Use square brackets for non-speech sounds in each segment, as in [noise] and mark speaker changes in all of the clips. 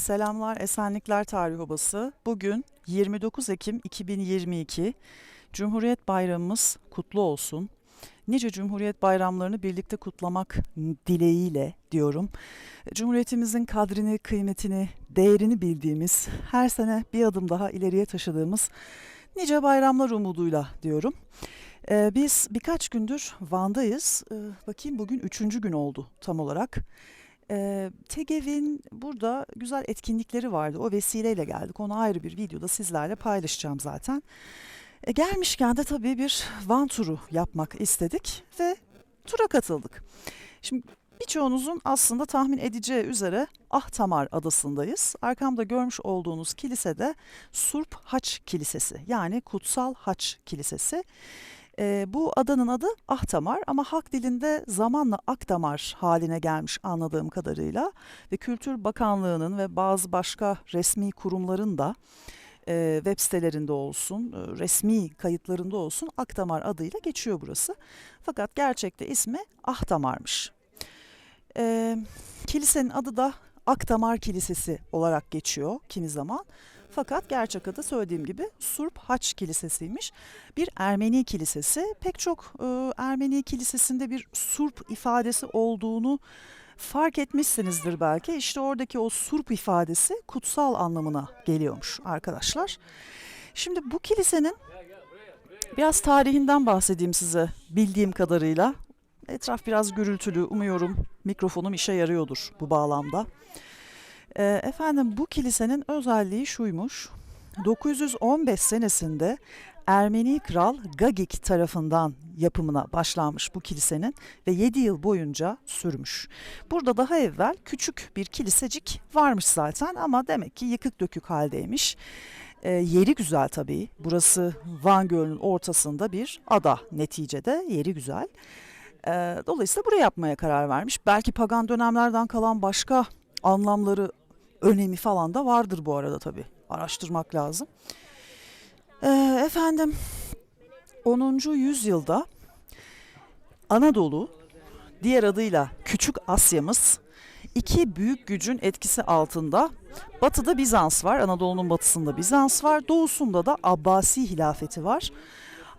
Speaker 1: Selamlar, esenlikler tarih obası. Bugün 29 Ekim 2022. Cumhuriyet Bayramımız kutlu olsun. Nice Cumhuriyet bayramlarını birlikte kutlamak dileğiyle diyorum. Cumhuriyetimizin kadrini, kıymetini, değerini bildiğimiz, her sene bir adım daha ileriye taşıdığımız nice bayramlar umuduyla diyorum. Ee, biz birkaç gündür Van'dayız. Ee, bakayım bugün üçüncü gün oldu tam olarak. Ee, TEGEV'in burada güzel etkinlikleri vardı. O vesileyle geldik. Onu ayrı bir videoda sizlerle paylaşacağım zaten. E, gelmişken de tabii bir Van turu yapmak istedik ve tura katıldık. Şimdi birçoğunuzun aslında tahmin edeceği üzere Ahtamar adasındayız. Arkamda görmüş olduğunuz kilise de Surp Haç Kilisesi yani Kutsal Haç Kilisesi. E, bu adanın adı Ahtamar ama halk dilinde zamanla Akdamar haline gelmiş anladığım kadarıyla ve Kültür Bakanlığı'nın ve bazı başka resmi kurumların da e, web sitelerinde olsun, e, resmi kayıtlarında olsun Akdamar adıyla geçiyor burası. Fakat gerçekte ismi Ahtamar'mış. E, kilisenin adı da Akdamar Kilisesi olarak geçiyor kimi zaman. Fakat gerçek adı söylediğim gibi Surp Haç Kilisesi'ymiş. Bir Ermeni kilisesi. Pek çok e, Ermeni kilisesinde bir Surp ifadesi olduğunu fark etmişsinizdir belki. İşte oradaki o Surp ifadesi kutsal anlamına geliyormuş arkadaşlar. Şimdi bu kilisenin biraz tarihinden bahsedeyim size bildiğim kadarıyla. Etraf biraz gürültülü. Umuyorum mikrofonum işe yarıyordur bu bağlamda. E, efendim bu kilisenin özelliği şuymuş. 915 senesinde Ermeni kral Gagik tarafından yapımına başlanmış bu kilisenin ve 7 yıl boyunca sürmüş. Burada daha evvel küçük bir kilisecik varmış zaten ama demek ki yıkık dökük haldeymiş. E, yeri güzel tabii. Burası Van Gölü'nün ortasında bir ada neticede. Yeri güzel. E, dolayısıyla buraya yapmaya karar vermiş. Belki pagan dönemlerden kalan başka anlamları, önemi falan da vardır bu arada tabii. Araştırmak lazım. Ee, efendim 10. yüzyılda Anadolu diğer adıyla Küçük Asya'mız iki büyük gücün etkisi altında. Batıda Bizans var, Anadolu'nun batısında Bizans var, doğusunda da Abbasi hilafeti var.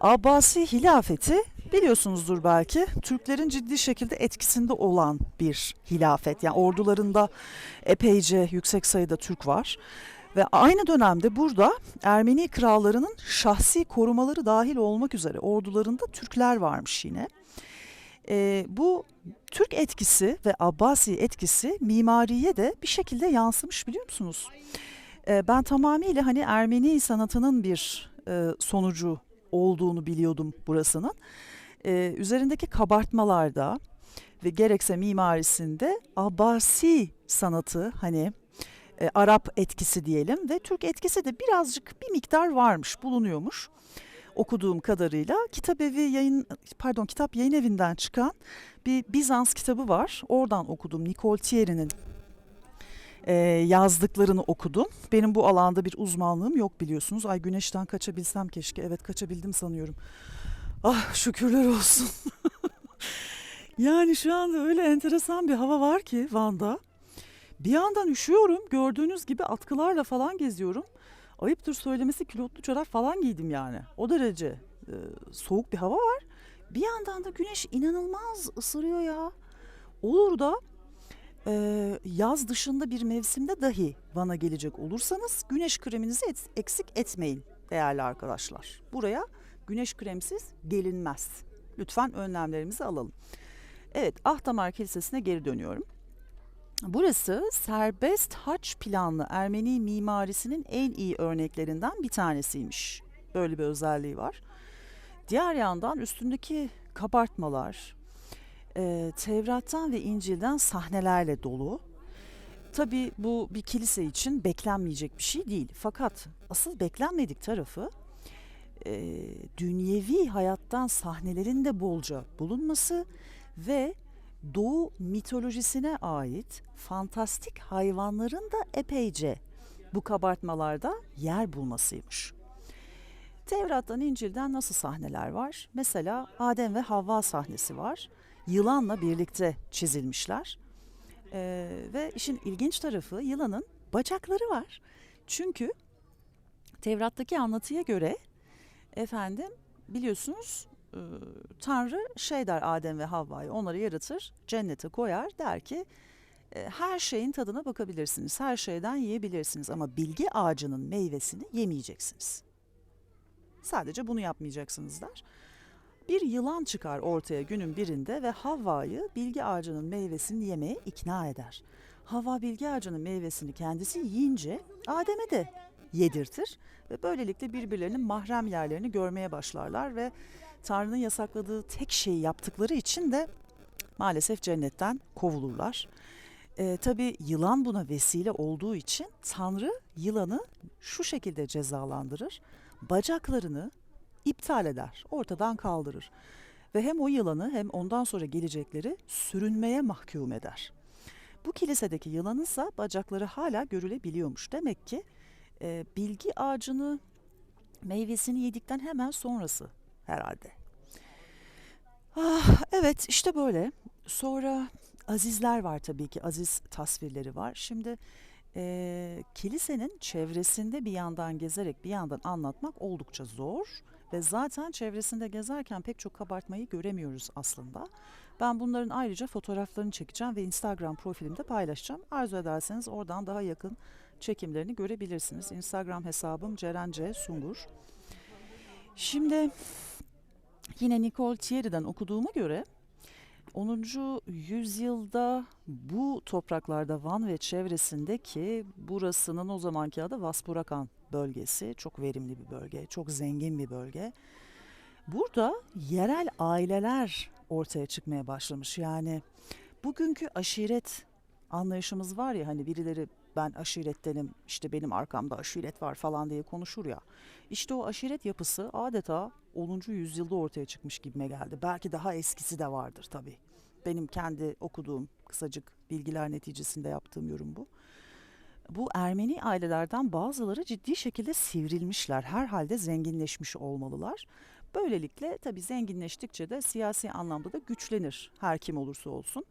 Speaker 1: Abbasi hilafeti biliyorsunuzdur belki Türklerin ciddi şekilde etkisinde olan bir hilafet. Yani ordularında epeyce yüksek sayıda Türk var. Ve aynı dönemde burada Ermeni krallarının şahsi korumaları dahil olmak üzere ordularında Türkler varmış yine. Ee, bu Türk etkisi ve Abbasi etkisi mimariye de bir şekilde yansımış biliyor musunuz? Ee, ben tamamıyla hani Ermeni sanatının bir e, sonucu olduğunu biliyordum burasının. Ee, üzerindeki kabartmalarda ve gerekse mimarisinde Abbasi sanatı hani e, Arap etkisi diyelim ve Türk etkisi de birazcık bir miktar varmış, bulunuyormuş. Okuduğum kadarıyla kitap evi yayın pardon kitap yayın evinden çıkan bir Bizans kitabı var. Oradan okudum. Nicole Thierry'nin e, yazdıklarını okudum. Benim bu alanda bir uzmanlığım yok biliyorsunuz. Ay güneşten kaçabilsem keşke. Evet kaçabildim sanıyorum. Ah şükürler olsun. [laughs] yani şu anda öyle enteresan bir hava var ki Van'da. Bir yandan üşüyorum. Gördüğünüz gibi atkılarla falan geziyorum. Ayıptır söylemesi kilotlu çorap falan giydim yani. O derece e, soğuk bir hava var. Bir yandan da güneş inanılmaz ısırıyor ya. Olur da e, yaz dışında bir mevsimde dahi Van'a gelecek olursanız güneş kreminizi et, eksik etmeyin değerli arkadaşlar. Buraya güneş kremsiz gelinmez. Lütfen önlemlerimizi alalım. Evet Ahtamar Kilisesi'ne geri dönüyorum. Burası serbest haç planlı Ermeni mimarisinin en iyi örneklerinden bir tanesiymiş. Böyle bir özelliği var. Diğer yandan üstündeki kabartmalar e, Tevrat'tan ve İncil'den sahnelerle dolu. Tabi bu bir kilise için beklenmeyecek bir şey değil. Fakat asıl beklenmedik tarafı e, dünyevi hayattan sahnelerin de bolca bulunması ve Doğu mitolojisine ait fantastik hayvanların da epeyce bu kabartmalarda yer bulmasıymış. Tevrat'tan İncil'den nasıl sahneler var? Mesela Adem ve Havva sahnesi var. Yılanla birlikte çizilmişler. Ee, ve işin ilginç tarafı yılanın bacakları var. Çünkü Tevrat'taki anlatıya göre efendim biliyorsunuz e, Tanrı şey der Adem ve Havva'yı onları yaratır cennete koyar der ki e, her şeyin tadına bakabilirsiniz her şeyden yiyebilirsiniz ama bilgi ağacının meyvesini yemeyeceksiniz. Sadece bunu yapmayacaksınız der. Bir yılan çıkar ortaya günün birinde ve Havva'yı bilgi ağacının meyvesini yemeye ikna eder. Havva bilgi ağacının meyvesini kendisi yiyince Adem'e de yedirtir ve böylelikle birbirlerinin mahrem yerlerini görmeye başlarlar ve Tanrı'nın yasakladığı tek şeyi yaptıkları için de maalesef cennetten kovulurlar. Ee, Tabi yılan buna vesile olduğu için Tanrı yılanı şu şekilde cezalandırır. Bacaklarını iptal eder, ortadan kaldırır. Ve hem o yılanı hem ondan sonra gelecekleri sürünmeye mahkum eder. Bu kilisedeki yılanın ise bacakları hala görülebiliyormuş. Demek ki e, bilgi ağacını meyvesini yedikten hemen sonrası herhalde. Ah, evet işte böyle. Sonra azizler var tabii ki aziz tasvirleri var. Şimdi e, kilisenin çevresinde bir yandan gezerek bir yandan anlatmak oldukça zor. Ve zaten çevresinde gezerken pek çok kabartmayı göremiyoruz aslında. Ben bunların ayrıca fotoğraflarını çekeceğim ve Instagram profilimde paylaşacağım. Arzu ederseniz oradan daha yakın çekimlerini görebilirsiniz. Instagram hesabım Ceren C. Sungur. Şimdi yine Nicole Thierry'den okuduğuma göre 10. yüzyılda bu topraklarda Van ve çevresindeki burasının o zamanki adı Vaspurakan bölgesi çok verimli bir bölge, çok zengin bir bölge. Burada yerel aileler ortaya çıkmaya başlamış. Yani bugünkü aşiret anlayışımız var ya hani birileri ben aşirettenim işte benim arkamda aşiret var falan diye konuşur ya. İşte o aşiret yapısı adeta 10. yüzyılda ortaya çıkmış gibime geldi. Belki daha eskisi de vardır tabii. Benim kendi okuduğum kısacık bilgiler neticesinde yaptığım yorum bu. Bu Ermeni ailelerden bazıları ciddi şekilde sivrilmişler. Herhalde zenginleşmiş olmalılar. Böylelikle tabii zenginleştikçe de siyasi anlamda da güçlenir her kim olursa olsun.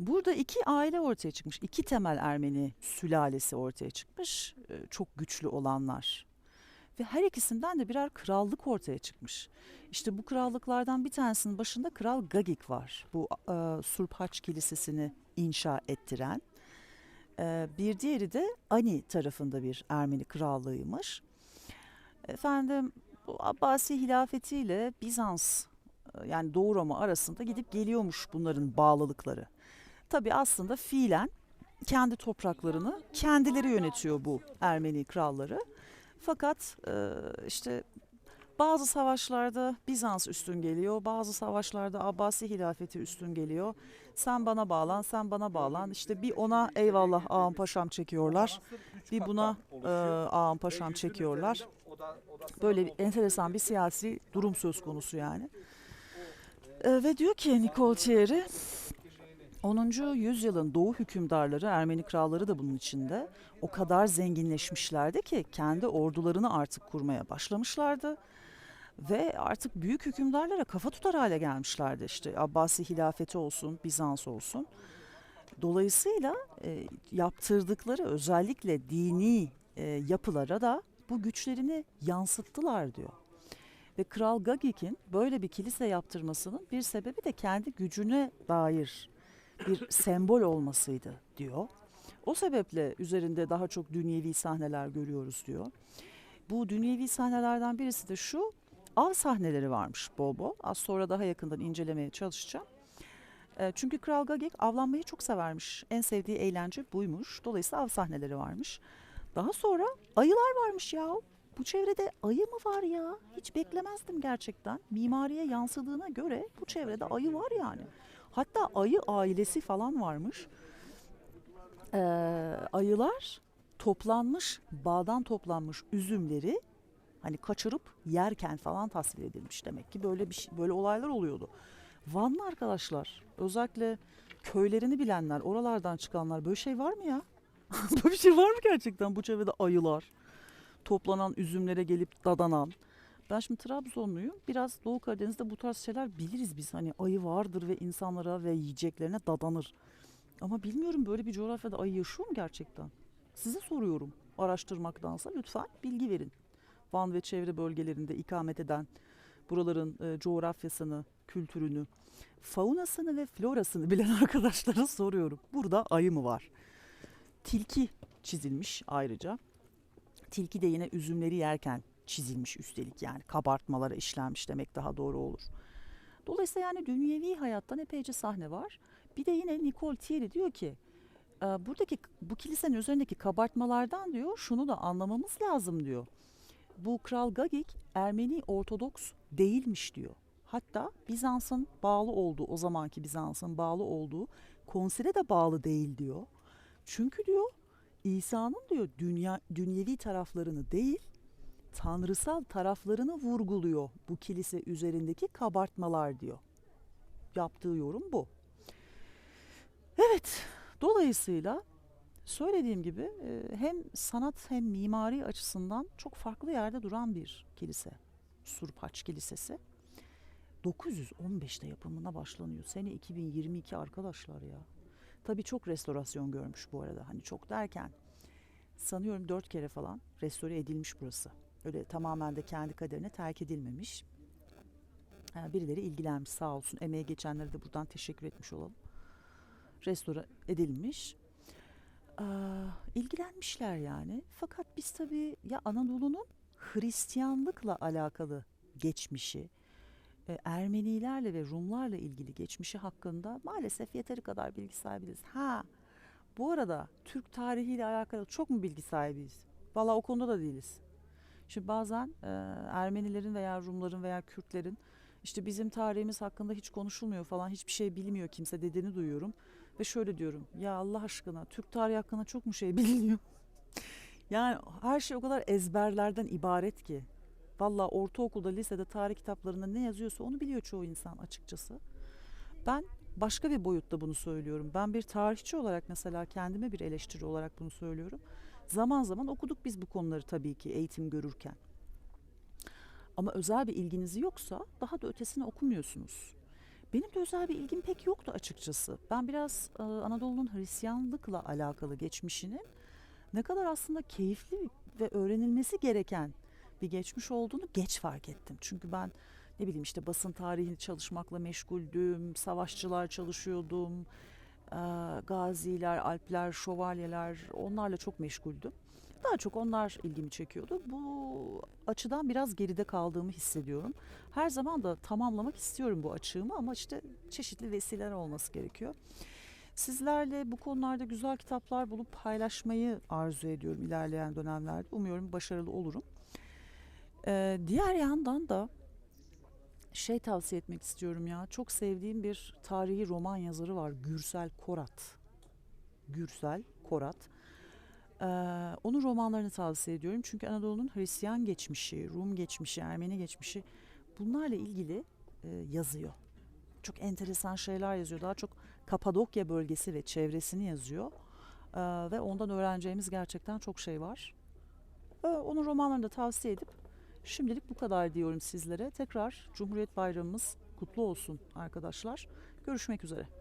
Speaker 1: Burada iki aile ortaya çıkmış. iki temel Ermeni sülalesi ortaya çıkmış. Ee, Çok güçlü olanlar. Ve her ikisinden de birer krallık ortaya çıkmış. İşte bu krallıklardan bir tanesinin başında Kral Gagik var. Bu e, Surphaç Kilisesi'ni inşa ettiren. E, bir diğeri de Ani tarafında bir Ermeni krallığıymış. Efendim bu Abbasi hilafetiyle Bizans e, yani Doğu Roma arasında gidip geliyormuş bunların bağlılıkları. Tabii aslında fiilen kendi topraklarını kendileri yönetiyor bu Ermeni kralları. Fakat e, işte bazı savaşlarda Bizans üstün geliyor, bazı savaşlarda Abbasi hilafeti üstün geliyor. Sen bana bağlan, sen bana bağlan. İşte bir ona eyvallah ağam paşam çekiyorlar, bir buna e, ağam paşam çekiyorlar. Böyle bir enteresan bir siyasi durum söz konusu yani. E, ve diyor ki Nicole Thierry, 10. yüzyılın Doğu hükümdarları, Ermeni kralları da bunun içinde o kadar zenginleşmişlerdi ki kendi ordularını artık kurmaya başlamışlardı. Ve artık büyük hükümdarlara kafa tutar hale gelmişlerdi işte Abbasi hilafeti olsun, Bizans olsun. Dolayısıyla e, yaptırdıkları özellikle dini e, yapılara da bu güçlerini yansıttılar diyor. Ve Kral Gagik'in böyle bir kilise yaptırmasının bir sebebi de kendi gücüne dair bir sembol olmasıydı diyor. O sebeple üzerinde daha çok dünyevi sahneler görüyoruz diyor. Bu dünyevi sahnelerden birisi de şu, av sahneleri varmış bol bol. Az sonra daha yakından incelemeye çalışacağım. E, Çünkü Kral Gagik avlanmayı çok severmiş. En sevdiği eğlence buymuş. Dolayısıyla av sahneleri varmış. Daha sonra ayılar varmış ya. Bu çevrede ayı mı var ya? Hiç beklemezdim gerçekten. Mimariye yansıdığına göre bu çevrede ayı var yani. Hatta ayı ailesi falan varmış. Ee, ayılar toplanmış, bağdan toplanmış üzümleri hani kaçırıp yerken falan tasvir edilmiş demek ki böyle bir şey, böyle olaylar oluyordu. Vanlı arkadaşlar özellikle köylerini bilenler, oralardan çıkanlar böyle şey var mı ya? [laughs] böyle bir şey var mı gerçekten bu çevrede ayılar? Toplanan üzümlere gelip dadanan. Ben şimdi Trabzonluyum. Biraz Doğu Karadeniz'de bu tarz şeyler biliriz biz. Hani ayı vardır ve insanlara ve yiyeceklerine dadanır. Ama bilmiyorum böyle bir coğrafyada ayı yaşıyor mu gerçekten? Size soruyorum araştırmaktansa lütfen bilgi verin. Van ve çevre bölgelerinde ikamet eden buraların e, coğrafyasını, kültürünü, faunasını ve florasını bilen [laughs] arkadaşlara soruyorum. Burada ayı mı var? Tilki çizilmiş ayrıca. Tilki de yine üzümleri yerken çizilmiş üstelik yani kabartmalara işlenmiş demek daha doğru olur. Dolayısıyla yani dünyevi hayattan epeyce sahne var. Bir de yine Nicole Thierry diyor ki "E, buradaki bu kilisenin üzerindeki kabartmalardan diyor şunu da anlamamız lazım diyor. Bu Kral Gagik Ermeni Ortodoks değilmiş diyor. Hatta Bizans'ın bağlı olduğu o zamanki Bizans'ın bağlı olduğu konsile de bağlı değil diyor. Çünkü diyor İsa'nın diyor dünya dünyevi taraflarını değil tanrısal taraflarını vurguluyor bu kilise üzerindeki kabartmalar diyor. Yaptığı yorum bu. Evet, dolayısıyla söylediğim gibi e, hem sanat hem mimari açısından çok farklı yerde duran bir kilise. Surpaç Kilisesi. 915'te yapımına başlanıyor. Sene 2022 arkadaşlar ya. Tabii çok restorasyon görmüş bu arada. Hani çok derken sanıyorum dört kere falan restore edilmiş burası. Öyle tamamen de kendi kaderine terk edilmemiş. Birileri ilgilenmiş sağ olsun. Emeğe geçenlere de buradan teşekkür etmiş olalım. Restore edilmiş. Aa, ilgilenmişler yani. Fakat biz tabii ya Anadolu'nun Hristiyanlıkla alakalı geçmişi, e, Ermenilerle ve Rumlarla ilgili geçmişi hakkında maalesef yeteri kadar bilgi sahibiyiz. Ha, bu arada Türk tarihiyle alakalı çok mu bilgi sahibiyiz? Valla o konuda da değiliz. Şimdi bazen e, Ermenilerin veya Rumların veya Kürtlerin işte bizim tarihimiz hakkında hiç konuşulmuyor falan hiçbir şey bilmiyor kimse dediğini duyuyorum. Ve şöyle diyorum ya Allah aşkına Türk tarihi hakkında çok mu şey [laughs] biliniyor? yani her şey o kadar ezberlerden ibaret ki. Valla ortaokulda, lisede tarih kitaplarında ne yazıyorsa onu biliyor çoğu insan açıkçası. Ben başka bir boyutta bunu söylüyorum. Ben bir tarihçi olarak mesela kendime bir eleştiri olarak bunu söylüyorum. Zaman zaman okuduk biz bu konuları tabii ki eğitim görürken. Ama özel bir ilginiz yoksa daha da ötesini okumuyorsunuz. Benim de özel bir ilgim pek yoktu açıkçası. Ben biraz e, Anadolu'nun Hristiyanlıkla alakalı geçmişinin ne kadar aslında keyifli ve öğrenilmesi gereken bir geçmiş olduğunu geç fark ettim. Çünkü ben ne bileyim işte basın tarihini çalışmakla meşguldüm, savaşçılar çalışıyordum, gaziler, alpler, şövalyeler onlarla çok meşguldüm. Daha çok onlar ilgimi çekiyordu. Bu açıdan biraz geride kaldığımı hissediyorum. Her zaman da tamamlamak istiyorum bu açığımı ama işte çeşitli vesileler olması gerekiyor. Sizlerle bu konularda güzel kitaplar bulup paylaşmayı arzu ediyorum ilerleyen dönemlerde. Umuyorum başarılı olurum. Ee, diğer yandan da şey tavsiye etmek istiyorum ya. Çok sevdiğim bir tarihi roman yazarı var. Gürsel Korat. Gürsel Korat. Ee, onun romanlarını tavsiye ediyorum. Çünkü Anadolu'nun Hristiyan geçmişi, Rum geçmişi, Ermeni geçmişi bunlarla ilgili e, yazıyor. Çok enteresan şeyler yazıyor. Daha çok Kapadokya bölgesi ve çevresini yazıyor. Ee, ve ondan öğreneceğimiz gerçekten çok şey var. Ee, onun romanlarını da tavsiye edip Şimdilik bu kadar diyorum sizlere. Tekrar Cumhuriyet Bayramımız kutlu olsun arkadaşlar. Görüşmek üzere.